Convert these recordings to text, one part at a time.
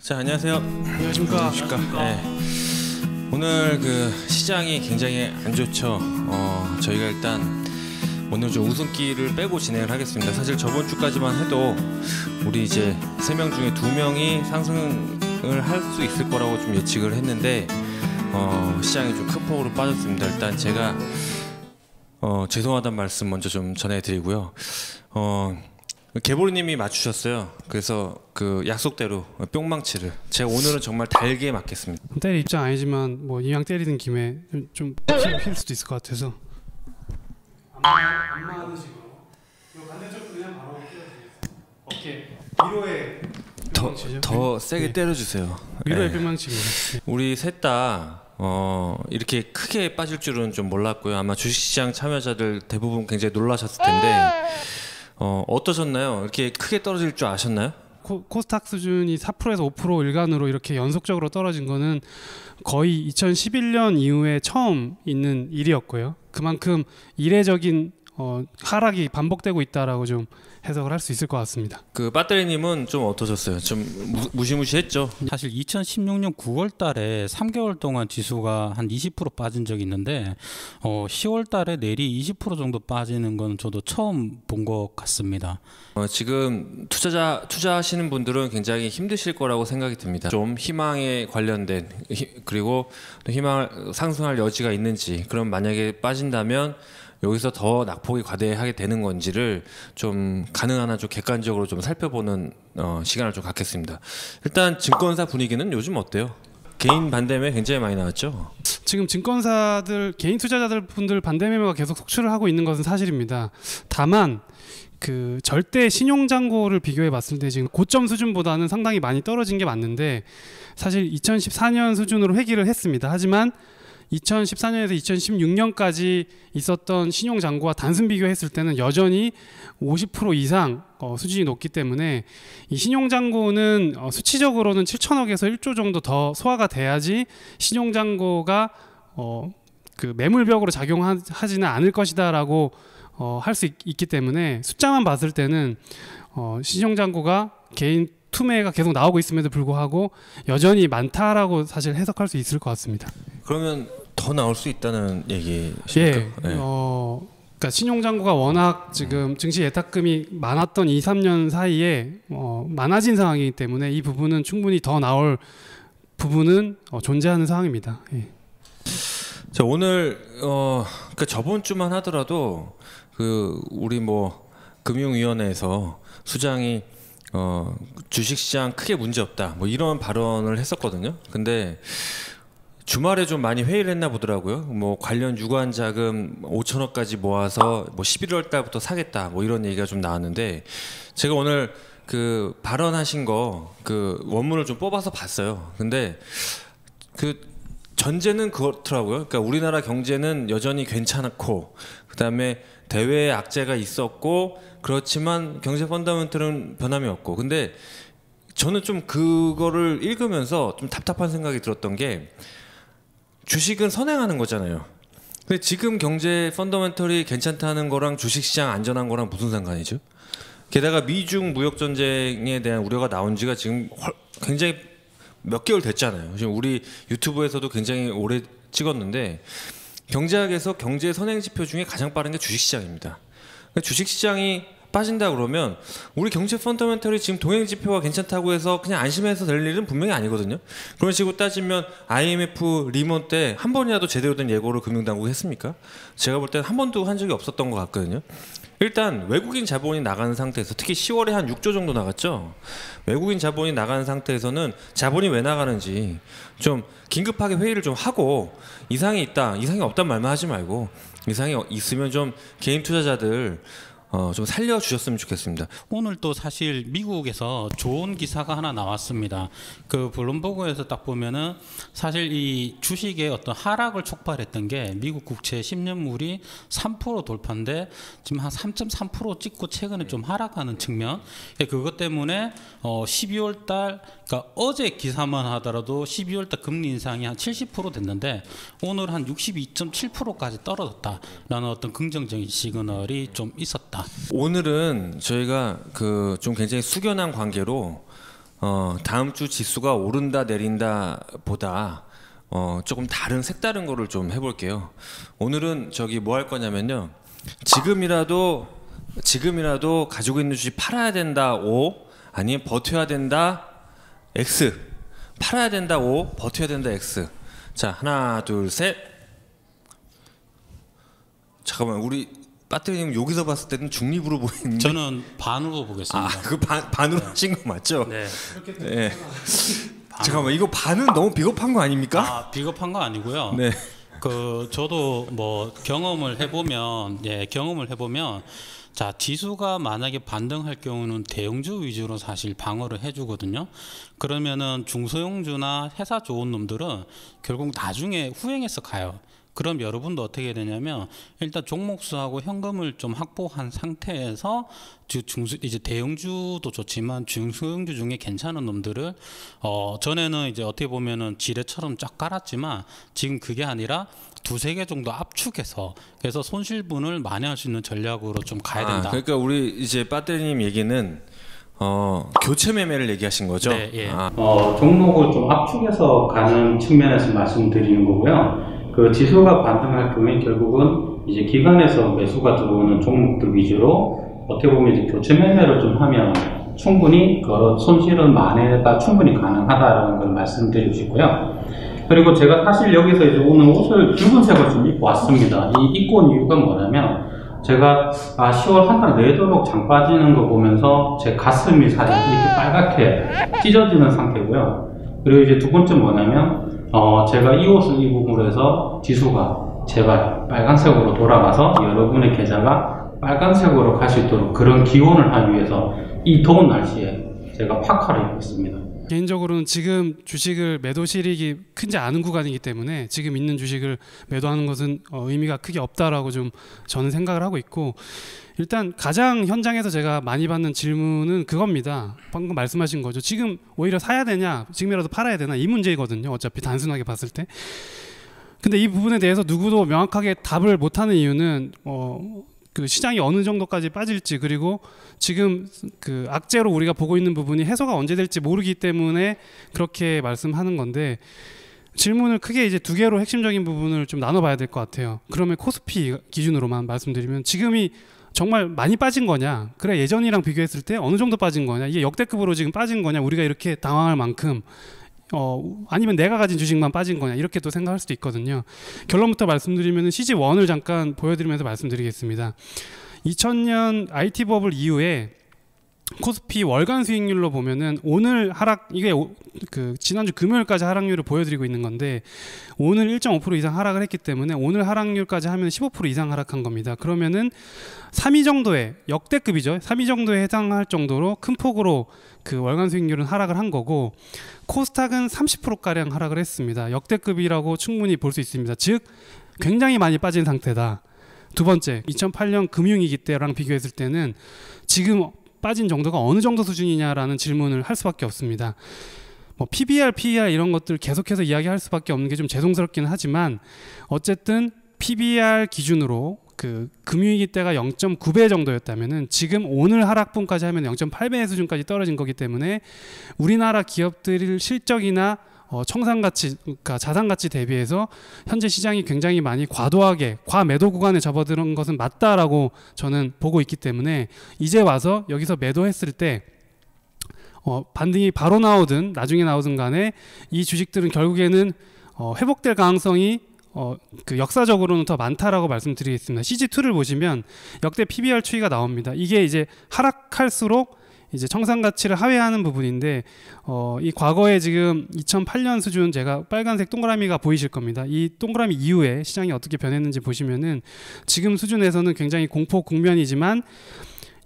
자 안녕하세요. 안녕하십니까. 안녕하십니까. 네. 오늘 그 시장이 굉장히 안 좋죠. 어, 저희가 일단 오늘 좀 웃음기를 빼고 진행을 하겠습니다. 사실 저번 주까지만 해도 우리 이제 세 명 중에 두 명이 상승을 할 수 있을 거라고 좀 예측을 했는데 어, 시장이 좀 큰 폭으로 빠졌습니다. 일단 제가 어, 죄송하다는 말씀 먼저 좀 전해드리고요. 어, 개보리님이 맞추셨어요. 그래서 그 약속대로 뿅망치를 제가 오늘은 정말 달게 맞겠습니다. 때릴 입장 아니지만 뭐 이왕 때리는 김에 좀, 필 수도 있을 것 같아서. 오케이. 위로의 더, 더 세게 때려주세요. 위로의 네. 뿅망치입니다. 우리 셋 다 어, 이렇게 크게 빠질 줄은 좀 몰랐고요. 아마 주식시장 참여자들 대부분 굉장히 놀라셨을 텐데 어, 어떠셨나요? 이렇게 크게 떨어질 줄 아셨나요? 코, 코스닥 수준이 4%에서 5% 일간으로 이렇게 연속적으로 떨어진 거는 거의 2011년 이후에 처음 있는 일이었고요. 그만큼 이례적인 어, 하락이 반복되고 있다라고 좀 해석을 할 수 있을 것 같습니다. 그 빠뜨리님은 좀 어떠셨어요? 좀 무, 무시무시했죠? 사실 2016년 9월 달에 3개월 동안 지수가 한 20% 빠진 적이 있는데 어 10월 달에 내리 20% 정도 빠지는 건 저도 처음 본 것 같습니다. 어, 지금 투자자 투자하시는 분들은 굉장히 힘드실 거라고 생각이 듭니다. 좀 희망에 관련된 히- 그리고 또 희망 상승할 여지가 있는지 그럼 만약에 빠진다면 여기서 더 낙폭이 과대하게 되는 건지를 좀 가능한 한 좀 객관적으로 좀 살펴보는 어, 시간을 좀 갖겠습니다. 일단 증권사 분위기는 요즘 어때요? 개인 반대매 굉장히 많이 나왔죠. 지금 증권사들 개인 투자자들 분들 반대 매매가 계속 속출을 하고 있는 것은 사실입니다. 다만 그 절대 신용 잔고를 비교해 봤을 때 지금 고점 수준보다는 상당히 많이 떨어진 게 맞는데 사실 2014년 수준으로 회귀를 했습니다. 하지만 2014년에서 2016년까지 있었던 신용 잔고와 단순 비교했을 때는 여전히 50% 이상 어, 수준이 높기 때문에 이 신용 잔고는 어, 수치적으로는 7천억에서 1조 정도 더 소화가 돼야지 신용 잔고가 어, 그 매물벽으로 작용하지는 않을 것이다라고 어, 할 수 있기 때문에 숫자만 봤을 때는 어, 신용 잔고가 개인 투매가 계속 나오고 있음에도 불구하고 여전히 많다라고 사실 해석할 수 있을 것 같습니다. 그러면 더 나올 수 있다는 얘기십니까? 예. 네. 어, 그러니까 신용 잔고가 워낙 지금 증시 예탁금이 많았던 2, 3년 사이에 어, 많아진 상황이기 때문에 이 부분은 충분히 더 나올 부분은 어, 존재하는 상황입니다. 예. 자 오늘 어 그러니까 저번 주만 하더라도 그 우리 뭐 금융위원회에서 수장이 어 주식시장 크게 문제 없다 뭐 이런 발언을 했었거든요. 근데 주말에 좀 많이 회의를 했나 보더라고요. 뭐 관련 유관 자금 5천억까지 모아서 뭐 11월 달부터 사겠다 뭐 이런 얘기가 좀 나왔는데 제가 오늘 그 발언하신 거 그 원문을 좀 뽑아서 봤어요. 근데 그 전제는 그렇더라고요. 그러니까 우리나라 경제는 여전히 괜찮고 그다음에 대외 악재가 있었고 그렇지만 경제 펀더멘털은 변함이 없고 근데 저는 좀 그거를 읽으면서 좀 답답한 생각이 들었던 게 주식은 선행하는 거잖아요. 근데 지금 경제 펀더멘털이 괜찮다는 거랑 주식시장 안전한 거랑 무슨 상관이죠? 게다가 미중 무역 전쟁에 대한 우려가 나온 지가 지금 헐- 굉장히 몇 개월 됐잖아요. 지금 우리 유튜브에서도 굉장히 오래 찍었는데 경제학에서 경제 선행 지표 중에 가장 빠른 게 주식시장입니다. 그러니까 주식시장이 빠진다 그러면 우리 경제 펀더멘털이 지금 동행 지표가 괜찮다고 해서 그냥 안심해서 될 일은 분명히 아니거든요. 그런 식으로 따지면 IMF 리먼 때 한 번이라도 제대로 된 예고를 금융당국이 했습니까? 제가 볼 때는 한 번도 한 적이 없었던 것 같거든요. 일단 외국인 자본이 나가는 상태에서 특히 10월에 한 6조 정도 나갔죠. 외국인 자본이 나가는 상태에서는 자본이 왜 나가는지 좀 긴급하게 회의를 좀 하고 이상이 있다, 이상이 없단 말만 하지 말고 이상이 있으면 좀 개인 투자자들 어, 좀 살려주셨으면 좋겠습니다. 오늘 또 사실 미국에서 좋은 기사가 하나 나왔습니다. 그 블룸버그에서 딱 보면은 사실 이 주식의 어떤 하락을 촉발했던 게 미국 국채 10년물이 3% 돌파인데 지금 한 3.3% 찍고 최근에 좀 하락하는 측면. 예, 그것 때문에 어 12월 달 그러니까 어제 기사만 하더라도 12월 달 금리 인상이 한 70% 됐는데 오늘 한 62.7%까지 떨어졌다라는 어떤 긍정적인 시그널이 좀 있었다. 있습니다. 오늘은 저희가 그 좀 굉장히 숙연한 관계로 어, 다음 주 지수가 오른다 내린다 보다 어, 조금 다른 색다른 거를 좀 해볼게요. 오늘은 저기 뭐 할 거냐면요. 지금이라도 지금이라도 가지고 있는 주식 팔아야 된다 O 아니면 버텨야 된다 X 팔아야 된다 O 버텨야 된다 X 자 하나 둘 셋 잠깐만 우리 빠뜨리님 여기서 봤을 때는 중립으로 보이는데 저는 반으로 보겠습니다. 아그 반으로 하신 거 맞죠? 네. 네. 잠깐만 이거 반은 너무 비겁한 거 아닙니까? 아, 비겁한 거 아니고요. 네. 그 저도 뭐 경험을 해보면 예 경험을 해보면 자 지수가 만약에 반등할 경우는 대형주 위주로 사실 방어를 해주거든요. 그러면은 중소형주나 회사 좋은 놈들은 결국 나중에 후행해서 가요. 그럼 여러분도 어떻게 되냐면 일단 종목수하고 현금을 좀 확보한 상태에서 주- 중수 이제 대형주도 좋지만 중소형주 중에 괜찮은 놈들을 어 전에는 이제 어떻게 보면은 지뢰처럼 쫙 깔았지만 지금 그게 아니라 두세 개 정도 압축해서 그래서 손실분을 만회할 수 있는 전략으로 좀 가야 아, 된다. 그러니까 우리 이제 빠뜨리님 얘기는 어, 교체 매매를 얘기하신 거죠? 네, 예. 아, 어, 종목을 좀 압축해서 가는 측면에서 말씀드리는 거고요. 그 지수가 반등할 경우에 결국은 이제 기관에서 매수가 들어오는 종목들 위주로 어떻게 보면 이제 교체 매매를 좀 하면 충분히 그 손실은 만회가 충분히 가능하다라는 걸 말씀드리고 싶고요. 그리고 제가 사실 여기서 이제 오늘 옷을 붉은색을 좀 입고 왔습니다. 이 입고 온 이유가 뭐냐면 제가 아 10월 한 달 내도록 장 빠지는 거 보면서 제 가슴이 사실 이렇게 빨갛게 찢어지는 상태고요. 그리고 이제 두 번째 뭐냐면 어 제가 이 옷을 입음으로 해서 지수가 제발 빨간색으로 돌아가서 여러분의 계좌가 빨간색으로 갈 수 있도록 그런 기원을 하기 위해서 이 더운 날씨에 제가 파카를 입고 있습니다. 개인적으로는 지금 주식을 매도 실익이 크지 않은 구간이기 때문에 지금 있는 주식을 매도하는 것은 어, 의미가 크게 없다라고 좀 저는 생각을 하고 있고 일단 가장 현장에서 제가 많이 받는 질문은 그겁니다. 방금 말씀하신 거죠. 지금 오히려 사야 되냐, 지금이라도 팔아야 되나 이 문제이거든요. 어차피 단순하게 봤을 때. 근데 이 부분에 대해서 누구도 명확하게 답을 못하는 이유는 어, 그 시장이 어느 정도까지 빠질지 그리고 지금 그 악재로 우리가 보고 있는 부분이 해소가 언제 될지 모르기 때문에 그렇게 말씀하는 건데 질문을 크게 이제 두 개로 핵심적인 부분을 좀 나눠봐야 될 것 같아요. 그러면 코스피 기준으로만 말씀드리면 지금이 정말 많이 빠진 거냐? 그래 예전이랑 비교했을 때 어느 정도 빠진 거냐? 이게 역대급으로 지금 빠진 거냐? 우리가 이렇게 당황할 만큼 어 아니면 내가 가진 주식만 빠진 거냐? 이렇게 또 생각할 수도 있거든요. 결론부터 말씀드리면 CG 원을 잠깐 보여드리면서 말씀드리겠습니다. 2000년 IT 버블 이후에 코스피 월간 수익률로 보면은 오늘 하락 이게 오- 그 지난주 금요일까지 하락률을 보여드리고 있는 건데 오늘 1.5% 이상 하락을 했기 때문에 오늘 하락률까지 하면 15% 이상 하락한 겁니다. 그러면은 3위 정도의 역대급이죠. 3위 정도에 해당할 정도로 큰 폭으로 그 월간 수익률은 하락을 한 거고 코스닥은 30% 가량 하락을 했습니다. 역대급이라고 충분히 볼 수 있습니다. 즉 굉장히 많이 빠진 상태다. 두 번째, 2008년 금융위기 때랑 비교했을 때는 지금 빠진 정도가 어느 정도 수준이냐라는 질문을 할 수밖에 없습니다. 뭐 PBR, PER 이런 것들 계속해서 이야기할 수밖에 없는 게 좀 죄송스럽기는 하지만 어쨌든 PBR 기준으로 그 금융위기 때가 0.9배 정도였다면은 지금 오늘 하락분까지 하면 0.8배 수준까지 떨어진 거기 때문에 우리나라 기업들 실적이나 어, 청산 가치, 그러니까 자산 가치 대비해서 현재 시장이 굉장히 많이 과도하게 과매도 구간에 접어드는 것은 맞다라고 저는 보고 있기 때문에 이제 와서 여기서 매도했을 때 어, 반등이 바로 나오든 나중에 나오든 간에 이 주식들은 결국에는 어, 회복될 가능성이 어, 그 역사적으로는 더 많다라고 말씀드리겠습니다. CG2를 보시면 역대 PBR 추이가 나옵니다. 이게 이제 하락할수록 이제 청산 가치를 하회하는 부분인데 어, 이 과거에 지금 2008년 수준 제가 빨간색 동그라미가 보이실 겁니다. 이 동그라미 이후에 시장이 어떻게 변했는지 보시면은 지금 수준에서는 굉장히 공포 국면이지만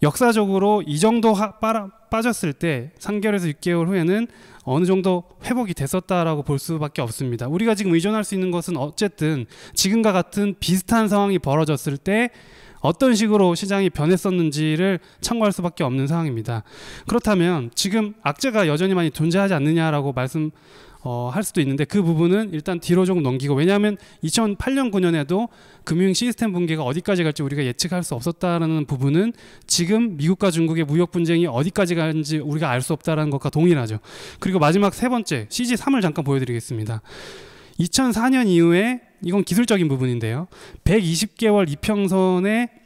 역사적으로 이 정도 하, 빠라, 빠졌을 때 3개월에서 6개월 후에는 어느 정도 회복이 됐었다라고 볼 수밖에 없습니다. 우리가 지금 의존할 수 있는 것은 어쨌든 지금과 같은 비슷한 상황이 벌어졌을 때 어떤 식으로 시장이 변했었는지를 참고할 수밖에 없는 상황입니다. 그렇다면 지금 악재가 여전히 많이 존재하지 않느냐라고 말씀 어, 할 수도 있는데 그 부분은 일단 뒤로 좀 넘기고 왜냐하면 2008년 9년에도 금융 시스템 붕괴가 어디까지 갈지 우리가 예측할 수 없었다라는 부분은 지금 미국과 중국의 무역 분쟁이 어디까지 가는지 우리가 알 수 없다라는 것과 동일하죠. 그리고 마지막 세 번째 CG 3을 잠깐 보여드리겠습니다. 2004년 이후에 이건 기술적인 부분인데요. 120개월 이평선에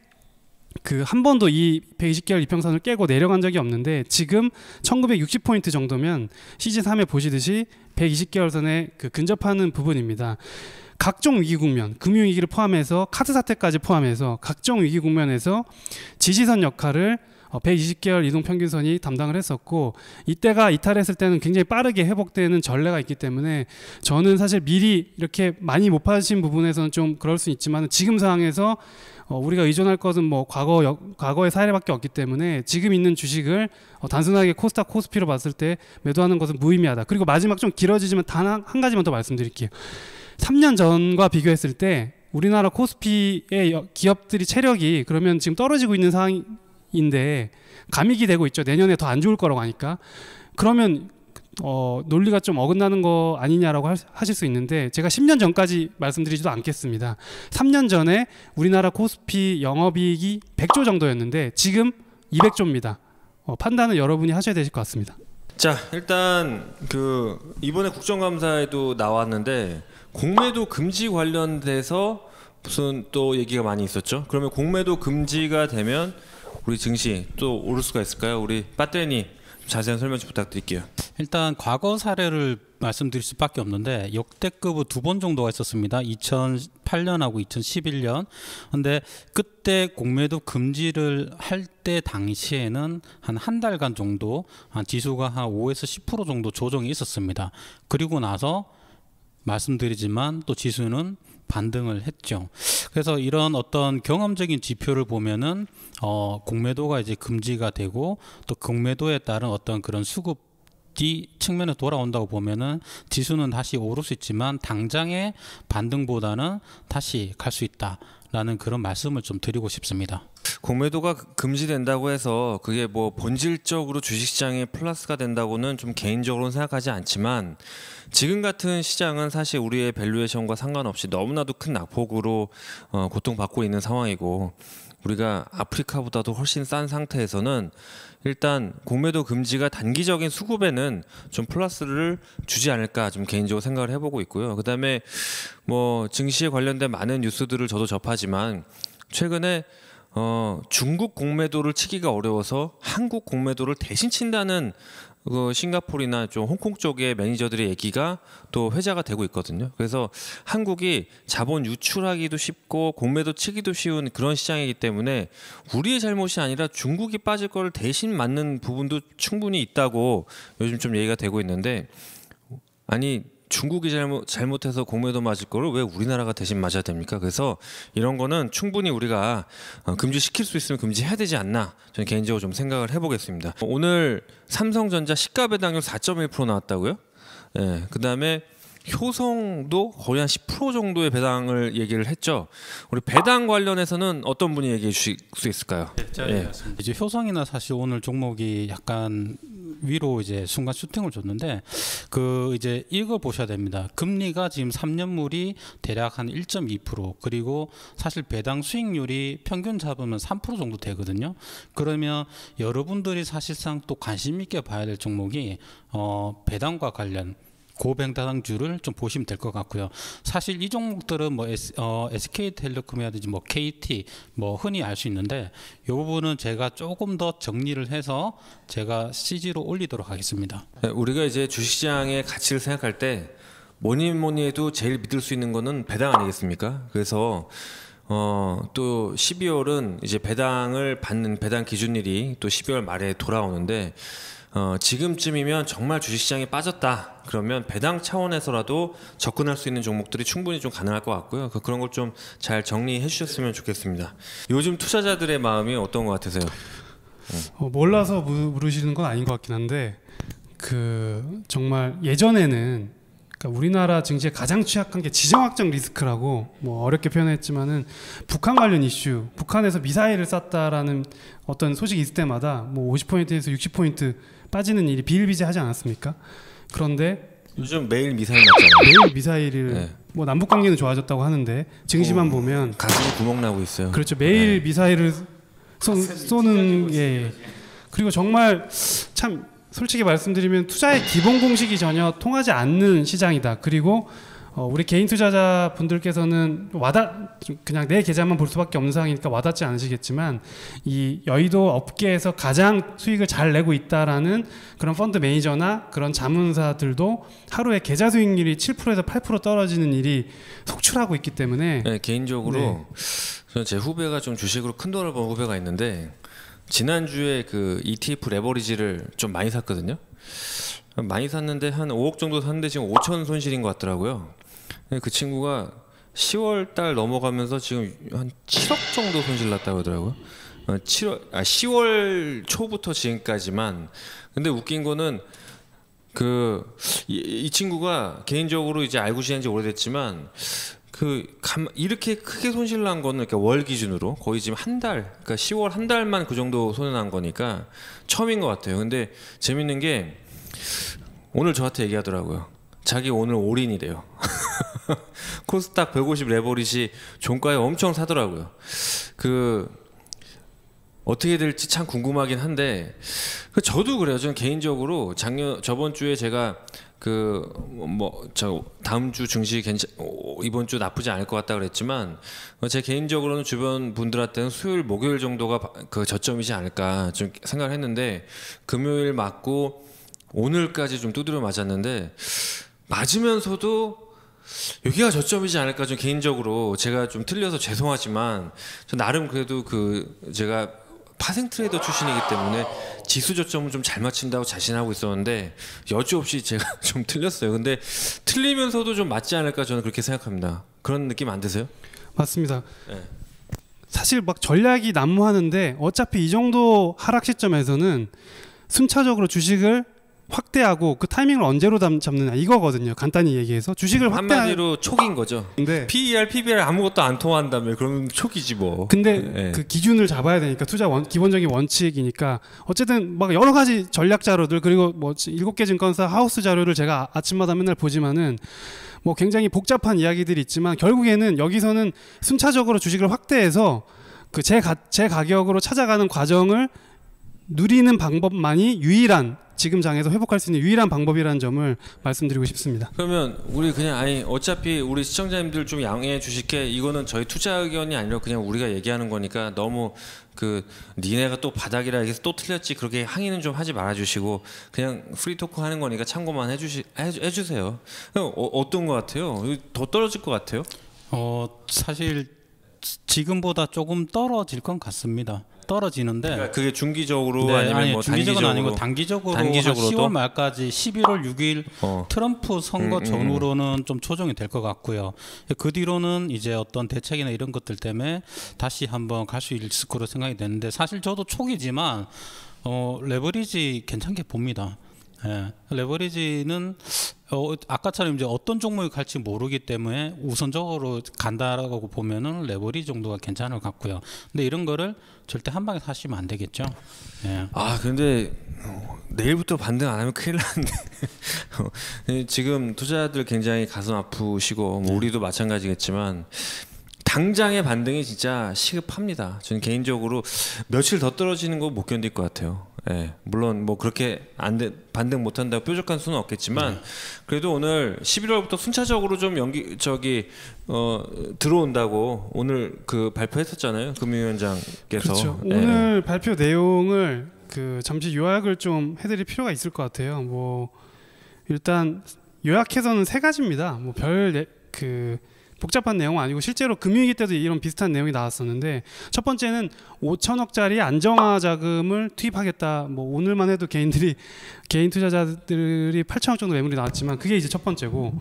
그 한 번도 이 120개월 이평선을 깨고 내려간 적이 없는데 지금 1960포인트 정도면 CG3에 보시듯이 120개월 선에 그 근접하는 부분입니다. 각종 위기 국면, 금융 위기를 포함해서 카드 사태까지 포함해서 각종 위기 국면에서 지지선 역할을 어, 120개월 이동 평균선이 담당을 했었고 이때가 이탈했을 때는 굉장히 빠르게 회복되는 전례가 있기 때문에 저는 사실 미리 이렇게 많이 못 파신 부분에서는 좀 그럴 수 있지만 지금 상황에서 어, 우리가 의존할 것은 뭐 과거 여, 과거의 사례밖에 없기 때문에 지금 있는 주식을 어, 단순하게 코스닥 코스피로 봤을 때 매도하는 것은 무의미하다. 그리고 마지막 좀 길어지지만 단한 가지만 더 말씀드릴게요. 3년 전과 비교했을 때 우리나라 코스피의 기업들이 체력이 그러면 지금 떨어지고 있는 상황 인데 감익이 되고 있죠. 내년에 더 안 좋을 거라고 하니까. 그러면 어, 논리가 좀 어긋나는 거 아니냐라고 하실 수 있는데 제가 10년 전까지 말씀드리지도 않겠습니다. 3년 전에 우리나라 코스피 영업이익이 100조 정도였는데 지금 200조입니다. 어, 판단은 여러분이 하셔야 되실 것 같습니다. 자 일단 그 이번에 국정감사에도 나왔는데 공매도 금지 관련돼서 무슨 또 얘기가 많이 있었죠. 그러면 공매도 금지가 되면 우리 증시 또 오를 수가 있을까요? 우리 빠떼니 자세한 설명 좀 부탁드릴게요. 일단 과거 사례를 말씀드릴 수밖에 없는데 역대급은 두번 정도가 있었습니다. 2008년하고 2011년. 근데 그때 공매도 금지를 할 때 당시에는 한 한 달간 정도 한 지수가 한 5에서 10% 정도 조정이 있었습니다. 그리고 나서 말씀드리지만 또 지수는 반등을 했죠. 그래서 이런 어떤 경험적인 지표를 보면은 어 공매도가 이제 금지가 되고 또 공매도에 따른 어떤 그런 수급 이 측면에 돌아온다고 보면은 지수는 다시 오를 수 있지만 당장의 반등보다는 다시 갈 수 있다라는 그런 말씀을 좀 드리고 싶습니다. 공매도가 금지된다고 해서 그게 뭐 본질적으로 주식시장에 플러스가 된다고는 좀 개인적으로는 생각하지 않지만 지금 같은 시장은 사실 우리의 밸류에이션과 상관없이 너무나도 큰 낙폭으로 어, 고통받고 있는 상황이고 우리가 아프리카보다도 훨씬 싼 상태에서는 일단 공매도 금지가 단기적인 수급에는 좀 플러스를 주지 않을까 좀 개인적으로 생각을 해보고 있고요. 그다음에 뭐 증시에 관련된 많은 뉴스들을 저도 접하지만 최근에 어, 중국 공매도를 치기가 어려워서 한국 공매도를 대신 친다는 그 싱가포르나 좀 홍콩 쪽의 매니저들의 얘기가 또 회자가 되고 있거든요. 그래서 한국이 자본 유출하기도 쉽고 공매도 치기도 쉬운 그런 시장이기 때문에 우리의 잘못이 아니라 중국이 빠질 걸 대신 맞는 부분도 충분히 있다고 요즘 좀 얘기가 되고 있는데 아니 중국이 잘못 잘못해서 공매도 맞을 거를 왜 우리나라가 대신 맞아야 됩니까? 그래서 이런 거는 충분히 우리가 어, 금지시킬 수 있으면 금지해야 되지 않나 저는 개인적으로 좀 생각을 해보겠습니다. 오늘 삼성전자 시가 배당률 4.1% 나왔다고요? 예, 그다음에 효성도 거의 한 10% 정도의 배당을 얘기를 했죠. 우리 배당 관련해서는 어떤 분이 얘기해 주실 수 있을까요? 예. 이제 효성이나 사실 오늘 종목이 약간 위로 이제 순간 슈팅을 줬는데 그 이제 이걸 보셔야 됩니다. 금리가 지금 3년물이 대략 한 1.2% 그리고 사실 배당 수익률이 평균 잡으면 3% 정도 되거든요. 그러면 여러분들이 사실상 또 관심 있게 봐야 될 종목이 어 배당과 관련 고배당주를 좀 보시면 될 것 같고요. 사실 이 종목들은 뭐 S, 어, SK텔레콤이라든지 뭐 KT 뭐 흔히 알 수 있는데 이 부분은 제가 조금 더 정리를 해서 제가 CG로 올리도록 하겠습니다. 네, 우리가 이제 주식시장의 가치를 생각할 때 뭐니 뭐니 해도 제일 믿을 수 있는 거는 배당 아니겠습니까? 그래서 어, 또 12월은 이제 배당을 받는 배당 기준일이 또 12월 말에 돌아오는데 어, 지금쯤이면 정말 주식시장에 빠졌다. 그러면 배당 차원에서라도 접근할 수 있는 종목들이 충분히 좀 가능할 것 같고요. 그, 그런 걸 좀 잘 정리해 주셨으면 좋겠습니다. 요즘 투자자들의 마음이 어떤 것 같으세요? 어, 몰라서 무- 물으시는 건 아닌 것 같긴 한데 그 정말 예전에는 그러니까 우리나라 증시에 가장 취약한 게 지정학적 리스크라고 뭐 어렵게 표현했지만은 북한 관련 이슈, 북한에서 미사일을 쐈다라는 어떤 소식이 있을 때마다 뭐 50포인트에서 60포인트 빠지는 일이 비일비재하지 않았습니까? 그런데 요즘 매일 미사일 맞잖아요. 매일 미사일을 네. 뭐 남북 관계는 좋아졌다고 하는데 증시만 어. 보면 가슴에 구멍 나고 있어요. 그렇죠. 매일 네. 미사일을 쏘, 쏘는 게 그리고 정말 참 솔직히 말씀드리면 투자의 기본 공식이 전혀 통하지 않는 시장이다. 그리고 어, 우리 개인 투자자 분들께서는 와닿 좀 그냥 내 계좌만 볼 수밖에 없는 상황이니까 와닿지 않으시겠지만 이 여의도 업계에서 가장 수익을 잘 내고 있다라는 그런 펀드 매니저나 그런 자문사들도 하루에 계좌 수익률이 7%에서 8% 떨어지는 일이 속출하고 있기 때문에 네, 개인적으로 네. 저는 제 후배가 좀 주식으로 큰 돈을 번 후배가 있는데 지난주에 그 ETF 레버리지를 좀 많이 샀거든요. 많이 샀는데 한 5억 정도 샀는데 지금 5천 손실인 것 같더라고요. 근데 그 친구가 10월 달 넘어가면서 지금 한 7억 정도 손실 났다고 하더라고요. 어, 7월 아 10월 초부터 지금까지만. 근데 웃긴 거는 그 이, 이 친구가 개인적으로 이제 알고 지낸 지 오래됐지만 그 감, 이렇게 크게 손실 난 거는 그러니까 월 기준으로 거의 지금 한 달, 그러니까 10월 한 달만 그 정도 손해 난 거니까 처음인 것 같아요. 근데 재밌는 게 오늘 저한테 얘기하더라고요. 자기 오늘 올인이래요. 코스닥 150 레버리지 종가에 엄청 사더라고요. 그 어떻게 될지 참 궁금하긴 한데 그 저도 그래요. 저는 개인적으로 작년 저번 주에 제가 그 뭐 저 다음 주 증시 괜찮 어, 이번 주 나쁘지 않을 것 같다 그랬지만 어, 제 개인적으로는 주변 분들한테는 수요일 목요일 정도가 바- 그 저점이지 않을까 좀 생각을 했는데 금요일 맞고 오늘까지 좀 두드려 맞았는데 맞으면서도 여기가 저점이지 않을까 좀 개인적으로 제가 좀 틀려서 죄송하지만 저 나름 그래도 그 제가 파생 트레이더 출신이기 때문에 지수 저점을 좀 잘 맞춘다고 자신하고 있었는데 여지없이 제가 좀 틀렸어요. 근데 틀리면서도 좀 맞지 않을까 저는 그렇게 생각합니다. 그런 느낌 안 드세요? 맞습니다. 네. 사실 막 전략이 난무하는데 어차피 이 정도 하락 시점에서는 순차적으로 주식을 확대하고 그 타이밍을 언제로 담- 잡느냐 이거거든요. 간단히 얘기해서 주식을 확대하는데 한마디로 촉인 거죠. PER, PBR 아무것도 안 통한다며 그러면 촉이지 뭐. 근데 네. 그 기준을 잡아야 되니까 투자 원, 기본적인 원칙이니까 어쨌든 막 여러 가지 전략 자료들 그리고 뭐 일곱 개 증권사 하우스 자료를 제가 아- 아침마다 맨날 보지만은 뭐 굉장히 복잡한 이야기들이 있지만 결국에는 여기서는 순차적으로 주식을 확대해서 그제제 가격으로 찾아가는 과정을 누리는 방법만이 유일한 지금 장에서 회복할 수 있는 유일한 방법이라는 점을 말씀드리고 싶습니다. 그러면 우리 그냥 아니 어차피 우리 시청자님들 좀 양해해 주실게 이거는 저희 투자 의견이 아니라 그냥 우리가 얘기하는 거니까 너무 그 니네가 또 바닥이라 해서 또 틀렸지 그렇게 항의는 좀 하지 말아 주시고 그냥 프리 토크 하는 거니까 참고만 해 주시 해, 주- 주세요. 어, 어떤 거 같아요? 더 떨어질 것 같아요? 어 사실 지금보다 조금 떨어질 것 같습니다. 떨어지는데 그러니까 그게 중기적으로 네, 아니면 아니, 뭐 중기적은 단기적으로 아니고 단기적으로, 단기적으로도? 한 10월 말까지 11월 6일 어. 트럼프 선거 음, 음, 전후로는 좀 조정이 될 것 같고요. 그 뒤로는 이제 어떤 대책이나 이런 것들 때문에 다시 한번 갈 수 있을 거로 생각이 되는데 사실 저도 초기지만 어, 레버리지 괜찮게 봅니다. 예, 레버리지는 어, 아까처럼 이제 어떤 종목이 갈지 모르기 때문에 우선적으로 간다라고 보면은 레버리 정도가 괜찮을 것 같고요. 근데 이런 거를 절대 한 방에 사시면 안 되겠죠. 예. 아 근데 어, 내일부터 반등 안 하면 큰일 나는데 어, 예, 지금 투자자들 굉장히 가슴 아프시고 뭐 우리도 마찬가지겠지만 당장의 반등이 진짜 시급합니다. 저는 개인적으로 며칠 더 떨어지는 거 못 견딜 것 같아요. 예, 물론 뭐 그렇게 안 돼, 반등 못 한다고 뾰족한 수는 없겠지만 그래도 오늘 11월부터 순차적으로 좀 연기 저기 어 들어온다고 오늘 그 발표했었잖아요. 금융위원장께서 그렇죠. 예. 오늘 발표 내용을 그 잠시 요약을 좀 해드릴 필요가 있을 것 같아요. 뭐 일단 요약해서는 세 가지입니다. 뭐 별 그 복잡한 내용은 아니고 실제로 금융위기 때도 이런 비슷한 내용이 나왔었는데 첫 번째는 5천억짜리 안정화 자금을 투입하겠다. 뭐 오늘만 해도 개인들이 개인 투자자들이 8천억 정도 매물이 나왔지만 그게 이제 첫 번째고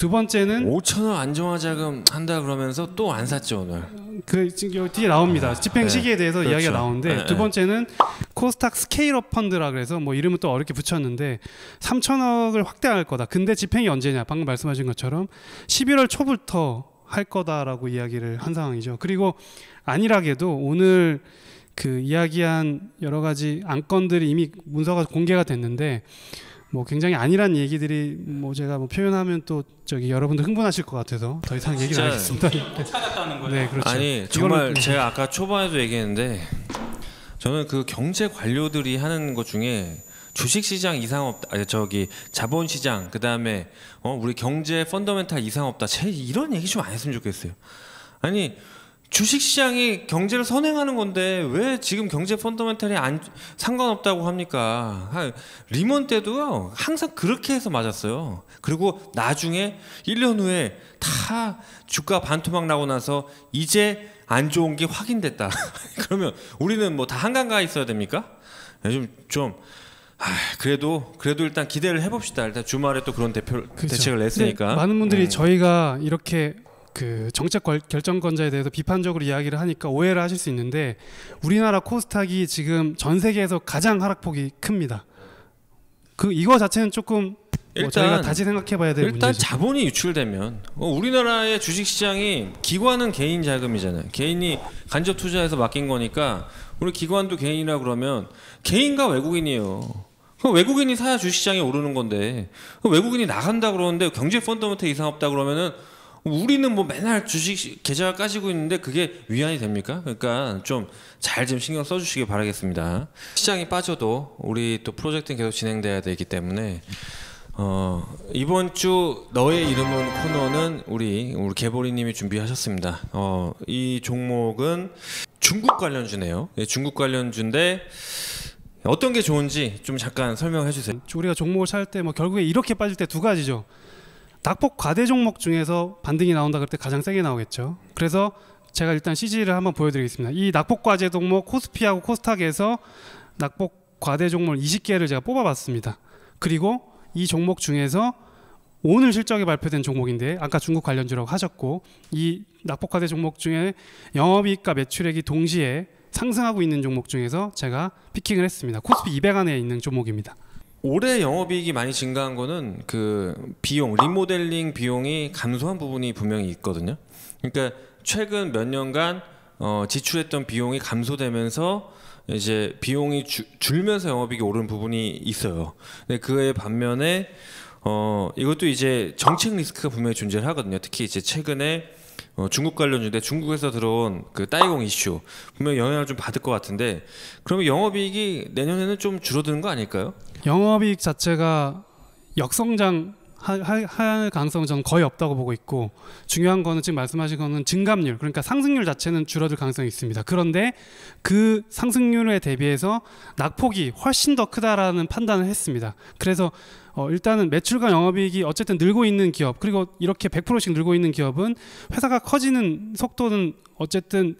두 번째는 5천 원 안정화 자금 한다 그러면서 또 안 샀죠 오늘. 그 지금 뒤에 나옵니다. 집행 네. 시기에 대해서 그렇죠. 이야기가 나오는데 네, 두 네. 번째는 코스닥 스케일업 펀드라 그래서 뭐 이름은 또 어렵게 붙였는데 3천억을 확대할 거다. 근데 집행이 언제냐? 방금 말씀하신 것처럼 11월 초부터 할 거다라고 이야기를 한 상황이죠. 그리고 안일하게도 오늘 그 이야기한 여러 가지 안건들이 이미 문서가 공개가 됐는데 뭐 굉장히 아니란 얘기들이 뭐 제가 뭐 표현하면 또 저기 여러분들 흥분하실 것 같아서 더 이상 얘기를 안 하겠습니다. 찾았다는 거예요. 네, 그렇죠. 아니 이거는- 정말 네. 제가 아까 초반에도 얘기했는데 저는 그 경제 관료들이 하는 것 중에 주식 시장 이상 없다. 아니, 저기 자본 시장 그 다음에 어 우리 경제 펀더멘탈 이상 없다. 제 이런 얘기 좀 안 했으면 좋겠어요. 아니 주식 시장이 경제를 선행하는 건데 왜 지금 경제 펀더멘탈이 안 상관없다고 합니까? 하, 리먼 때도요 항상 그렇게 해서 맞았어요. 그리고 나중에 1년 후에 다 주가 반토막 나고 나서 이제 안 좋은 게 확인됐다. 그러면 우리는 뭐 다 한강 가 있어야 됩니까? 요즘 좀 아, 그래도 그래도 일단 기대를 해봅시다. 일단 주말에 또 그런 대표 그렇죠. 대책을 냈으니까 많은 분들이 음. 저희가 이렇게 그 정책 걸- 결정권자에 대해서 비판적으로 이야기를 하니까 오해를 하실 수 있는데 우리나라 코스닥이 지금 전 세계에서 가장 하락폭이 큽니다. 그 이거 자체는 조금 뭐 일단- 저희가 다시 생각해봐야 될 일단 문제죠. 자본이 유출되면 어, 우리나라의 주식 시장이 기관은 개인 자금이잖아요. 개인이 간접 투자해서 맡긴 거니까 우리 기관도 개인이라 그러면 개인과 외국인이에요. 그럼 외국인이 사야 주식 시장이 오르는 건데 그럼 외국인이 나간다 그러는데 경제 펀더멘트 이상 없다 그러면은 우리는 뭐 맨날 주식 계좌 까지고 있는데 그게 위안이 됩니까? 그러니까 좀 잘 좀 신경 써주시기 바라겠습니다. 시장이 빠져도 우리 또 프로젝트는 계속 진행돼야 되기 때문에 어, 이번 주 너의 이름은 코너는 우리 우리 개보리님이 준비하셨습니다. 어, 이 종목은 중국 관련주네요. 예, 중국 관련주인데 어떤 게 좋은지 좀 잠깐 설명해 주세요. 우리가 종목을 찾을 때뭐 결국에 이렇게 빠질 때 두 가지죠. 낙폭 과대 종목 중에서 반등이 나온다 그럴 때 가장 세게 나오겠죠. 그래서 제가 일단 CG를 한번 보여드리겠습니다. 이 낙폭 과대 종목 코스피하고 코스닥에서 낙폭 과대 종목 20개를 제가 뽑아봤습니다. 그리고 이 종목 중에서 오늘 실적이 발표된 종목인데 아까 중국 관련주라고 하셨고 이 낙폭 과대 종목 중에 영업이익과 매출액이 동시에 상승하고 있는 종목 중에서 제가 피킹을 했습니다. 코스피 200 안에 있는 종목입니다. 올해 영업이익이 많이 증가한 거는 그 비용 리모델링 비용이 감소한 부분이 분명히 있거든요. 그러니까 최근 몇 년간 어, 지출했던 비용이 감소되면서 이제 비용이 주- 줄면서 영업이익이 오른 부분이 있어요. 근데 그에 반면에 어, 이것도 이제 정책 리스크가 분명히 존재를 하거든요. 특히 이제 최근에 어, 중국 관련주인데 중국에서 들어온 그 따이공 이슈 분명히 영향을 좀 받을 것 같은데 그러면 영업이익이 내년에는 좀 줄어드는 거 아닐까요? 영업이익 자체가 역성장 하- 할, 할 가능성은 저는 거의 없다고 보고 있고 중요한 거는 지금 말씀하신 거는 증감률 그러니까 상승률 자체는 줄어들 가능성이 있습니다. 그런데 그 상승률에 대비해서 낙폭이 훨씬 더 크다라는 판단을 했습니다. 그래서 어, 일단은 매출과 영업이익이 어쨌든 늘고 있는 기업 그리고 이렇게 100%씩 늘고 있는 기업은 회사가 커지는 속도는 어쨌든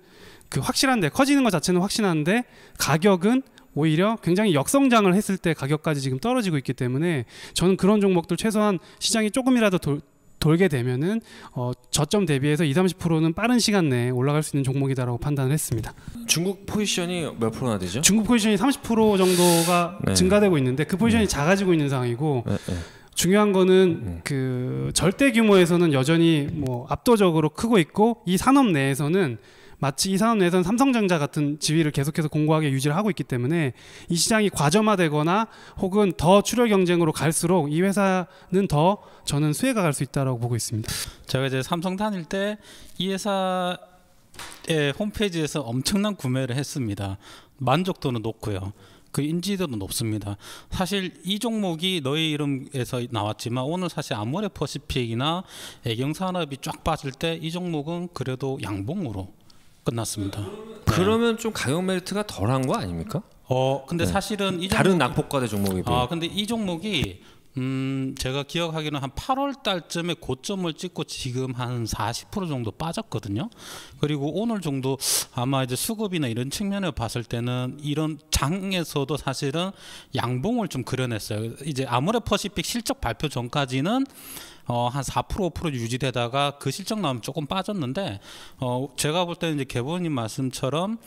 그 확실한데 커지는 것 자체는 확실한데 가격은 오히려 굉장히 역성장을 했을 때 가격까지 지금 떨어지고 있기 때문에 저는 그런 종목들 최소한 시장이 조금이라도 돌, 돌게 되면은 어, 저점 대비해서 2, 30%는 빠른 시간 내에 올라갈 수 있는 종목이다라고 판단을 했습니다. 중국 포지션이 몇 프로나 되죠? 중국 포지션이 30% 정도가 네. 증가되고 있는데 그 포지션이 작아지고 있는 상황이고 네, 네. 중요한 거는 음. 그 절대 규모에서는 여전히 뭐 압도적으로 크고 있고 이 산업 내에서는 마치 이 산업 내에서는 삼성전자 같은 지위를 계속해서 공고하게 유지를 하고 있기 때문에 이 시장이 과점화되거나 혹은 더 출혈 경쟁으로 갈수록 이 회사는 더 저는 수혜가 갈 수 있다라고 보고 있습니다. 제가 이제 삼성 다닐 때 이 회사 의 홈페이지에서 엄청난 구매를 했습니다. 만족도는 높고요. 그 인지도도 높습니다. 사실 이 종목이 너의 이름에서 나왔지만 오늘 사실 아모레 퍼시픽이나 애경산업이 쫙 빠질 때 이 종목은 그래도 양봉으로 끝났습니다. 그러면 좀 가격 메리트가 덜한 거 아닙니까? 어 근데 네. 사실은 이 다른 낙폭과대 종목에 비해. 아 근데 이 종목이 음 제가 기억하기로는 한 8월 달쯤에 고점을 찍고 지금 한 40% 정도 빠졌거든요. 그리고 오늘 정도 아마 이제 수급이나 이런 측면을 봤을 때는 이런 장에서도 사실은 양봉을 좀 그려냈어요. 이제 아모레 퍼시픽 실적 발표 전까지는 어, 한 4% 5% 유지되다가 그 실적 나오면 조금 빠졌는데 어, 제가 볼 때는 이제 개보님 말씀처럼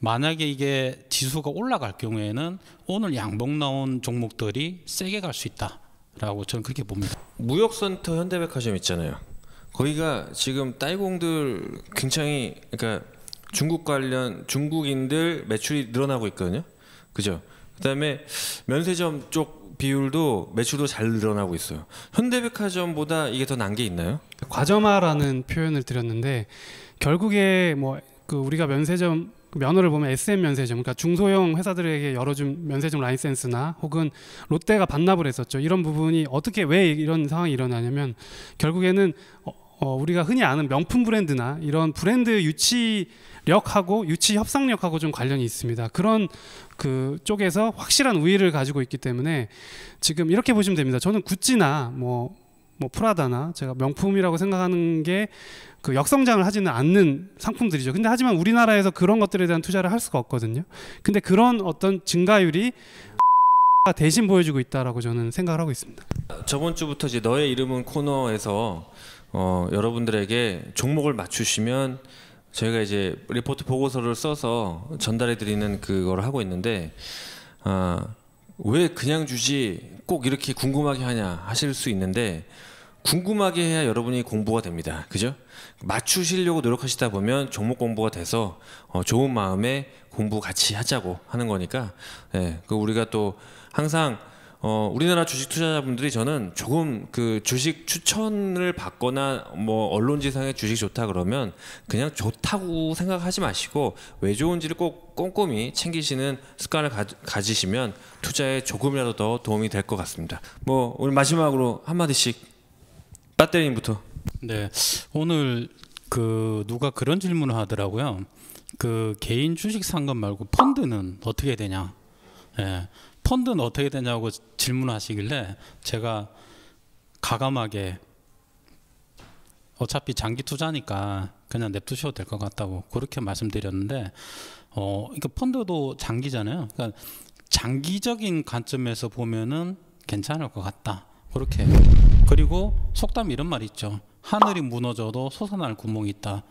만약에 이게 지수가 올라갈 경우에는 오늘 양봉 나온 종목들이 세게 갈 수 있다라고 저는 그렇게 봅니다. 무역센터 현대백화점 있잖아요. 거기가 지금 따이공들 굉장히 그러니까 중국 관련 중국인들 매출이 늘어나고 있거든요. 그죠? 그다음에 면세점 쪽 비율도 매출도 잘 늘어나고 있어요. 현대백화점보다 이게 더 난 게 있나요? 과점화라는 표현을 드렸는데 결국에 뭐 그 우리가 면세점 면허를 보면 SM 면세점 그러니까 중소형 회사들에게 열어준 면세점 라이센스나 혹은 롯데가 반납을 했었죠. 이런 부분이 어떻게 왜 이런 상황이 일어나냐면 결국에는 어, 어, 우리가 흔히 아는 명품 브랜드나 이런 브랜드 유치력하고 유치 협상력하고 좀 관련이 있습니다. 그런 그 쪽에서 확실한 우위를 가지고 있기 때문에 지금 이렇게 보시면 됩니다. 저는 구찌나 뭐, 뭐 프라다나 제가 명품이라고 생각하는 게 그 역성장을 하지는 않는 상품들이죠. 근데 하지만 우리나라에서 그런 것들에 대한 투자를 할 수가 없거든요. 근데 그런 어떤 증가율이 대신 보여주고 있다라고 저는 생각을 하고 있습니다. 저번 주부터 이제 너의 이름은 코너에서 어, 여러분들에게 종목을 맞추시면 저희가 이제 리포트 보고서를 써서 전달해 드리는 그걸 하고 있는데 아, 왜 그냥 주지 꼭 이렇게 궁금하게 하냐 하실 수 있는데 궁금하게 해야 여러분이 공부가 됩니다. 그죠? 맞추시려고 노력하시다 보면 종목 공부가 돼서 어, 좋은 마음에 공부 같이 하자고 하는 거니까 예, 그 우리가 또 항상 어, 우리나라 주식 투자자분들이 저는 조금 그 주식 추천을 받거나 뭐 언론지상에 주식 좋다 그러면 그냥 좋다고 생각하지 마시고 왜 좋은지를 꼭 꼼꼼히 챙기시는 습관을 가, 가지시면 투자에 조금이라도 더 도움이 될 것 같습니다. 뭐 오늘 마지막으로 한 마디씩 배터리님부터. 네, 오늘 그 누가 그런 질문을 하더라고요. 그 개인 주식 산 것 말고 펀드는 어떻게 되냐? 예, 펀드는 어떻게 되냐고 질문하시길래 제가 가감하게 어차피 장기 투자니까 그냥 냅두셔도 될 것 같다고 그렇게 말씀드렸는데 어, 그러니까 펀드도 장기잖아요. 그러니까 장기적인 관점에서 보면은 괜찮을 것 같다. 그렇게 그리고 속담 이런 말이 있죠. 하늘이 무너져도 솟아날 구멍이 있다.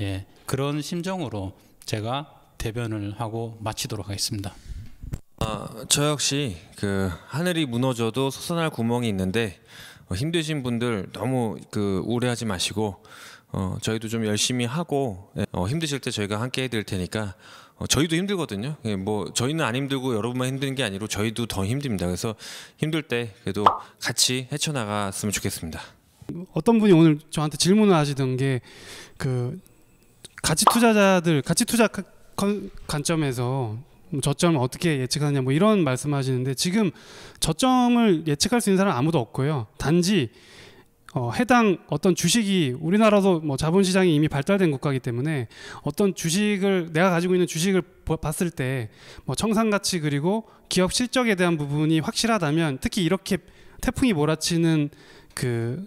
예, 그런 심정으로 제가 대변을 하고 마치도록 하겠습니다. 아, 저 역시 그 하늘이 무너져도 솟아날 구멍이 있는데 어, 힘드신 분들 너무 그 우려하지 마시고 어, 저희도 좀 열심히 하고 예, 어, 힘드실 때 저희가 함께 해드릴 테니까 어, 저희도 힘들거든요. 예, 뭐 저희는 안 힘들고 여러분만 힘든 게 아니고 저희도 더 힘듭니다. 그래서 힘들 때 그래도 같이 헤쳐나갔으면 좋겠습니다. 어떤 분이 오늘 저한테 질문을 하시던 게 그 가치 투자자들 가치 투자 관점에서 저점을 어떻게 예측하느냐 뭐 이런 말씀하시는데 지금 저점을 예측할 수 있는 사람 은 아무도 없고요. 단지 어, 해당 어떤 주식이 우리나라도 뭐 자본시장이 이미 발달된 국가이기 때문에 어떤 주식을 내가 가지고 있는 주식을 보- 봤을 때 뭐 청산 가치 그리고 기업 실적에 대한 부분이 확실하다면 특히 이렇게 태풍이 몰아치는 그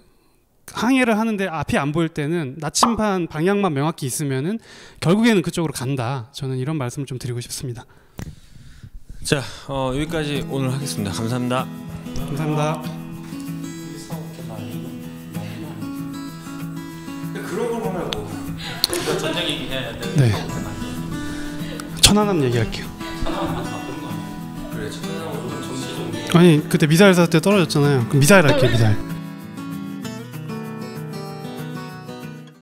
항해를 하는데 앞이 안 보일 때는 나침반 방향만 명확히 있으면은 결국에는 그쪽으로 간다. 저는 이런 말씀을 좀 드리고 싶습니다. 자 어, 여기까지 오늘 하겠습니다. 감사합니다. 감사합니다. 그런 걸 말고 전쟁이 네. 천안함 얘기할게요. 그래 천안함으로 정치 좀 아니 그때 미사일 사태 떨어졌잖아요. 그럼 미사일 할게요. 미사일.